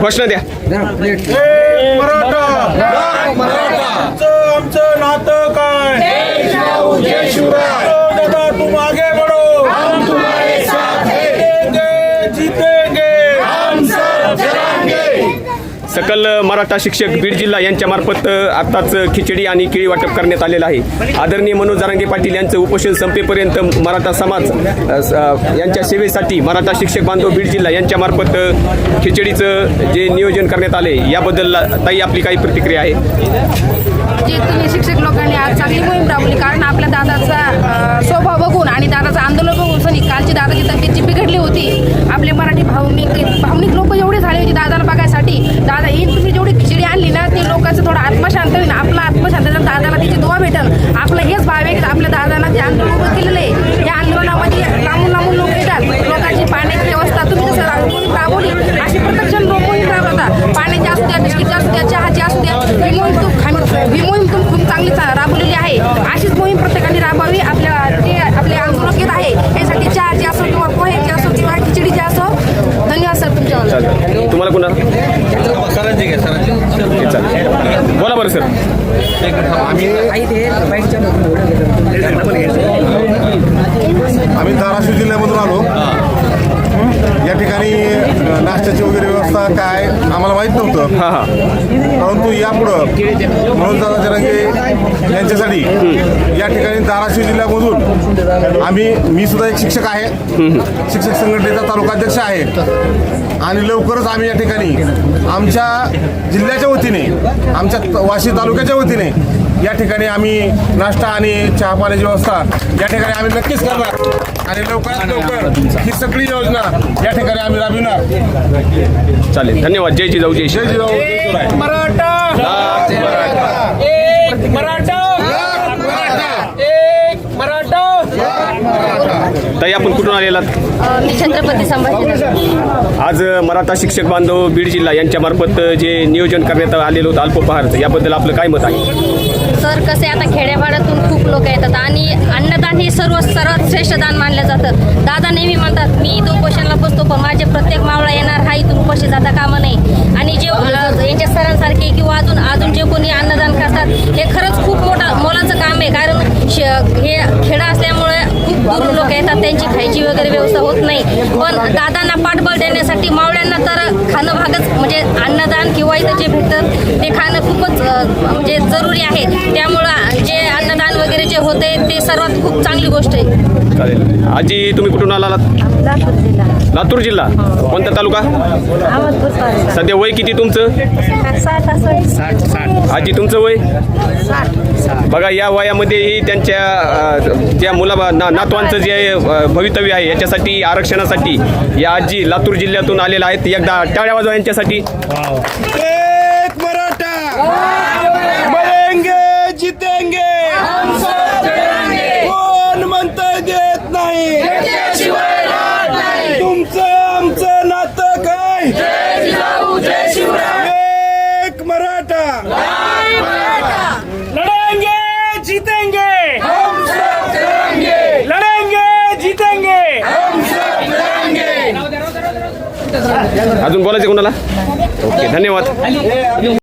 घोषणा द्या. आमचं आमचं नातं काय? सकल मराठा शिक्षक बीड जिल्हा यांच्या मार्फत आताच खिचडी आणि केळी वाटप करण्यात आलेलं आहे. आदरणीय मनोज जारांगे पाटील यांचं उपोषण संपेपर्यंत मराठा समाज स- यांच्या सेवेसाठी मराठा शिक्षक बांधव बीड जिल्हा यांच्या मार्फत खिचडीचं जे नियोजन करण्यात आले याबद्दल ताई आपली काही प्रतिक्रिया आहे. जे तुम्ही शिक्षक लोकांनी आज चांगली मोहीम राबवली कारण आपल्या दादाचा स्वभाव बघून आणि दादाचं आंदोलन बघून सनी कालची दादाची तब्येत जी बिघडली होती आपले मराठी भावनिक बघायसाठी दादा ही तुम्ही जेवढी खिचडी आणली ना ते लोकांचं थोडं आत्मशांत होईल आपला आत्मशांत झाला, दादाला त्याची दुवा भेटल आपलं हेच भाव आहे की आपल्या दादाला ते आंदोलन उभं केलेलं आहे या आंदोलनामध्ये लांबून लांबून लोक येतात लोकांची पाण्याची व्यवस्था तुम्ही जसं रा- मोहीम राबवली अशी प्रत्यक्ष लोक मोहीम राबवता पाण्याची असू द्या बिस्किटची असू द्या चहाची असू द्या ही मोहीम खूप खाम- ही मोहीम खूप खूप चांगली चा- राबवलेली आहे अशीच मोहीम प्रत्येकाने राबवावी आपल्या जे आपले आंदोलक येत आहे यासाठी चहाची असो किंवा पोह्याची असो किंवा खिचडीची असो धन्यवाद सर तुमच्यावर चालेल तुम्हाला कुणाला हे चालेल बोला बरं सर. आम्ही धाराशिव जिल्ह्यामधून आलो. या ठिकाणी नाश्त्याची वगैरे व्यवस्था काय नव्हतं. परंतु यापुढं म्हणून दादा जरांगे यांच्यासाठी या ठिकाणी धाराशिव जिल्ह्यामधून आम्ही मी सुद्धा एक शिक्षक आहे. शिक्षक संघटनेचा तालुकाध्यक्ष आहे. आणि लवकरच आम्ही या ठिकाणी आमच्या जिल्ह्याच्या वतीने आमच्या वाशी तालुक्याच्या वतीने या ठिकाणी आम्ही नाश्ता आणि चहा पाण्याची व्यवस्था या ठिकाणी आम्ही नक्कीच करणार. आणि लवकरात लवकर ही सगळी योजना या ठिकाणी आम्ही राबविणार. चालेल. धन्यवाद. जय जिजाऊ जय जय श्री जिजाऊ. मराठा. एक मराठा एक मराठा ताई आपण कुठून आलेलात? मी छत्रपती संभाजी आज मराठा शिक्षक बांधव बीड जिल्हा यांच्या मार्फत जे नियोजन करण्यात आलेलं होतं अल्पोपहारचं याबद्दल आपलं काय मत आहे? सर कसे आता खेड्यापाड्यातून खूप लोक येतात आणि अन्नदान हे सर्व सर्वात श्रेष्ठ दान मानलं जातं. दादा नेहमी म्हणतात मी इथं उपोषणाला बसतो पण माझे प्रत्येक मावळा येणार हा इथून उपोषी जाता कामा नाही आणि जे अ, यांच्या सरांसारखे किंवा अजून अजून जे कोणी अन्नदान करतात हे खरंच खूप मोठा मोलाचं काम आहे कारण श- हे खेडा असल्यामुळे खूप दुरून लोक येतात त्यांची खायची व्यवस्था होत नाही. पण दादांना पाठबळ देण्यासाठी मावळ्यांना तर खाणं भागच म्हणजे अन्नदान किंवा इथं जे भेटतं ते खाणं खूपच म्हणजे जरुरी आहे. त्यामुळं जे अन्नदान वगैरे जे होते ते सर्वात खूप चांगली गोष्ट आहे. चालेल. आजी तुम्ही कुठून आलात? लातूर जिल्हा. कोणता तालुका? सध्या वय किती तुमचं? आजी तुमचं वय? बघा या वयामध्येही त्यांच्या ज्या मुला ना नातवांचं जे भवितव्य आहे याच्यासाठी आरक्षणासाठी या आजी लातूर जिल्ह्यातून आलेल्या आहेत. एकदा टाळ्या वाजवा यांच्यासाठी एक मराठा मरेंगे जीतेंगे कोण म्हणतं देत नाही तुमचं आमचं नातं काय एक मराठा लढेंगे जीतेंगे लढेंगे जीतेंगे अजून बोलायचं कोणाला? ओके धन्यवाद.